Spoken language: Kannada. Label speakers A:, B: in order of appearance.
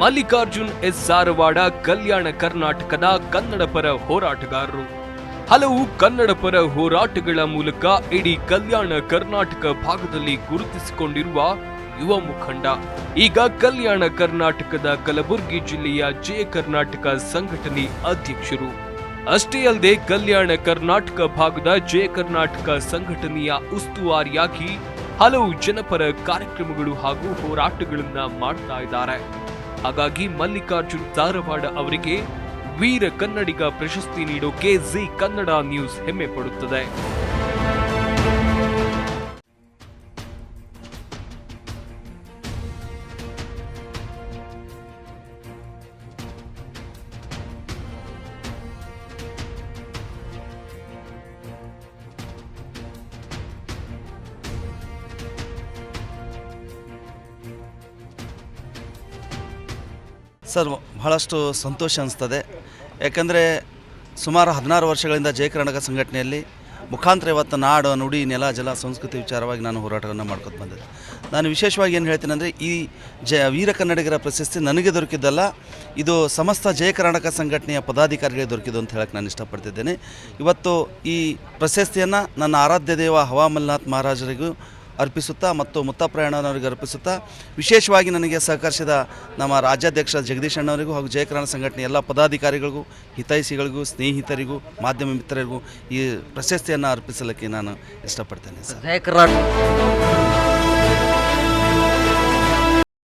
A: ಮಲ್ಲಿಕಾರ್ಜುನ್ ಎಸ್ ಸಾರವಾಡ, ಕಲ್ಯಾಣ ಕರ್ನಾಟಕದ ಕನ್ನಡ ಪರ ಹೋರಾಟಗಾರರು. ಹಲವು ಕನ್ನಡ ಪರ ಹೋರಾಟಗಳ ಮೂಲಕ ಇಡೀ ಕಲ್ಯಾಣ ಕರ್ನಾಟಕ ಭಾಗದಲ್ಲಿ ಗುರುತಿಸಿಕೊಂಡಿರುವ ಯುವ ಮುಖಂಡ. ಈಗ ಕಲ್ಯಾಣ ಕರ್ನಾಟಕದ ಕಲಬುರಗಿ ಜಿಲ್ಲೆಯ ಜಯ ಕರ್ನಾಟಕ ಸಂಘಟನೆ ಅಧ್ಯಕ್ಷರು. ಅಷ್ಟೇ ಅಲ್ಲದೆ ಕಲ್ಯಾಣ ಕರ್ನಾಟಕ ಭಾಗದ ಜಯ ಕರ್ನಾಟಕ ಸಂಘಟನೆಯ ಉಸ್ತುವಾರಿಯಾಗಿ ಹಲವು ಜನಪರ ಕಾರ್ಯಕ್ರಮಗಳು ಹಾಗೂ ಹೋರಾಟಗಳನ್ನ ಮಾಡ್ತಾ ಇದ್ದಾರೆ. ಹಾಗಾಗಿ ಮಲ್ಲಿಕಾರ್ಜುನ್ ಧಾರವಾಡ ಅವರಿಗೆ ವೀರ ಕನ್ನಡಿಗ ಪ್ರಶಸ್ತಿ ನೀಡೋಕೆ ಜಿ ಕನ್ನಡ ನ್ಯೂಸ್ ಹೆಮ್ಮೆ ಪಡುತ್ತದೆ.
B: ಸರ್, ಬಹಳಷ್ಟು ಸಂತೋಷ ಅನಿಸ್ತದೆ. ಯಾಕಂದರೆ ಸುಮಾರು ಹದಿನಾರು ವರ್ಷಗಳಿಂದ ಜಯ ಕರ್ನಾಟಕ ಸಂಘಟನೆಯಲ್ಲಿ ಮುಖಾಂತರ ಇವತ್ತು ನಾಡು, ನುಡಿ, ನೆಲ, ಜಲ, ಸಂಸ್ಕೃತಿ ವಿಚಾರವಾಗಿ ನಾನು ಹೋರಾಟವನ್ನು ಮಾಡ್ಕೊತ ಬಂದಿದ್ದೆ. ನಾನು ವಿಶೇಷವಾಗಿ ಏನು ಹೇಳ್ತೀನಿ ಅಂದರೆ ಈ ಜ, ವೀರ ಕನ್ನಡಿಗರ ಪ್ರಶಸ್ತಿ ನನಗೆ ದೊರಕಿದ್ದಲ್ಲ, ಇದು ಸಮಸ್ತ ಜಯ ಕರ್ನಾಟಕ ಸಂಘಟನೆಯ ಪದಾಧಿಕಾರಿಗಳಿಗೆ ದೊರಕಿದ್ದು ಅಂತ ಹೇಳಕ್ಕೆ ನಾನು ಇಷ್ಟಪಡ್ತಿದ್ದೇನೆ. ಇವತ್ತು ಈ ಪ್ರಶಸ್ತಿಯನ್ನು ನನ್ನ ಆರಾಧ್ಯ ದೇವ ಹವಾಮಲ್ನಾಥ್ ಮಹಾರಾಜರಿಗೂ ಅರ್ಪಿಸುತ್ತಾ ಮತ್ತು ಮುತ್ತಪ್ರಾಯಣನವರಿಗೆ ಅರ್ಪಿಸುತ್ತಾ ವಿಶೇಷವಾಗಿ ನನಗೆ ಸಹಕರಿಸಿದ ನಮ್ಮ ರಾಜ್ಯಾಧ್ಯಕ್ಷ ಜಗದೀಶ್ ಅಣ್ಣವರಿಗೂ ಹಾಗೂ ಜಯಕರಣ ಸಂಘಟನೆ ಎಲ್ಲ ಪದಾಧಿಕಾರಿಗಳಿಗೂ, ಹಿತೈಷಿಗಳಿಗೂ, ಸ್ನೇಹಿತರಿಗೂ, ಮಾಧ್ಯಮ ಮಿತ್ರರಿಗೂ ಈ ಪ್ರಶಸ್ತಿಯನ್ನು ಅರ್ಪಿಸಲಿಕ್ಕೆ ನಾನು ಇಷ್ಟಪಡ್ತೇನೆ ಸರ್.
C: ಜಯ ಕರ್ನಾಟಕ